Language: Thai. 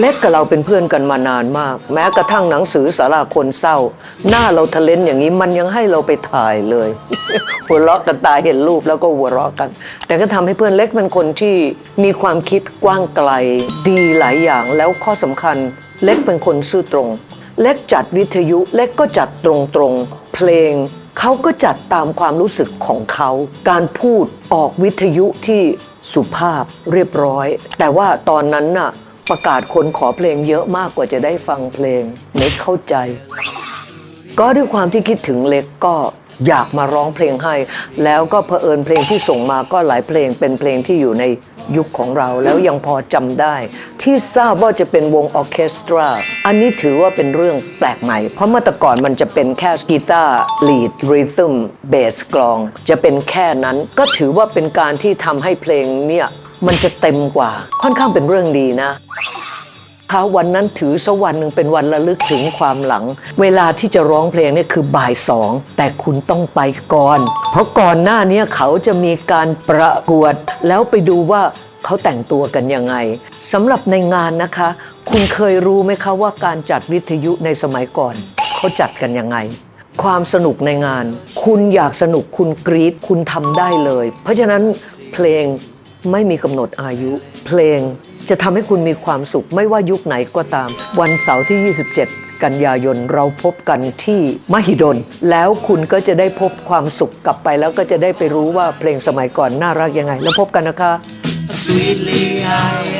เล็กกับเราเป็นเพื่อนกันมานานมาก แม้กระทั่งหนังสือสาราคนเศร้า หน้าเราทะเลนอย่างนี้มันยังให้เราไปถ่ายเลย หัวเราะกันตาเห็นรูปแล้วก็หัวเราะกัน แต่ก็ทำให้เพื่อนเล็กเป็นคนที่มีความคิดกว้างไกล ดีหลายอย่างแล้วข้อสำคัญ เล็กเป็นคนซื่อตรง เล็กจัดวิทยุเล็กก็จัดตรงๆเพลงเขาก็จัดตามความรู้สึกของเขา การพูดออกวิทยุที่สุภาพเรียบร้อย แต่ว่าตอนนั้นน่ะ ประกาศคนขอเพลงเยอะมากกว่าจะได้ฟังเพลงเล็กเข้าใจ ก็ด้วยความที่คิดถึงเล็กก็อยากมาร้องเพลงให้ แล้วก็เผอิญเพลงที่ส่งมาก็หลายเพลงเป็นเพลงที่อยู่ในยุคของเราแล้วยังพอจำได้ ที่ทราบว่าจะเป็นวงออเคสตรา อันนี้ถือว่าเป็นเรื่องแปลกใหม่ เพราะเมื่อแต่ก่อนมันจะเป็นแค่กีตาร์ลีดริทึมเบสกลอง จะเป็นแค่นั้นก็ถือว่าเป็นการที่ทำให้เพลงเนี่ย มันจะเต็มกว่า ค่อนข้างเป็นเรื่องดีนะคะวันนั้นถือสกวันหนึ่งเป็นวันระลึกถึงความหลัง เวลาที่จะร้องเพลงเนี่ยคือบ่ายสอง แต่คุณต้องไปก่อน เพราะก่อนหน้านี้เขาจะมีการประกวด แล้วไปดูว่าเขาแต่งตัวกันยังไงสำหรับในงานนะคะ คุณเคยรู้ไหมคะว่าการจัดวิทยุในสมัยก่อน เขาจัดกันยังไง ความสนุกในงาน คุณอยากสนุกคุณกรี๊ดคุณทำได้เลย เพราะฉะนั้นเพลง ไม่มีกำหนดอายุ เพลงจะทำให้คุณมีความสุข ไม่ว่ายุคไหนก็ตาม วันเสาร์ที่ 27 กันยายนเราพบกันที่มหิดล แล้วคุณก็จะได้พบความสุขกลับไป แล้วก็จะได้ไปรู้ว่าเพลงสมัยก่อนน่ารักยังไง แล้วพบกันนะคะ Sweetly I.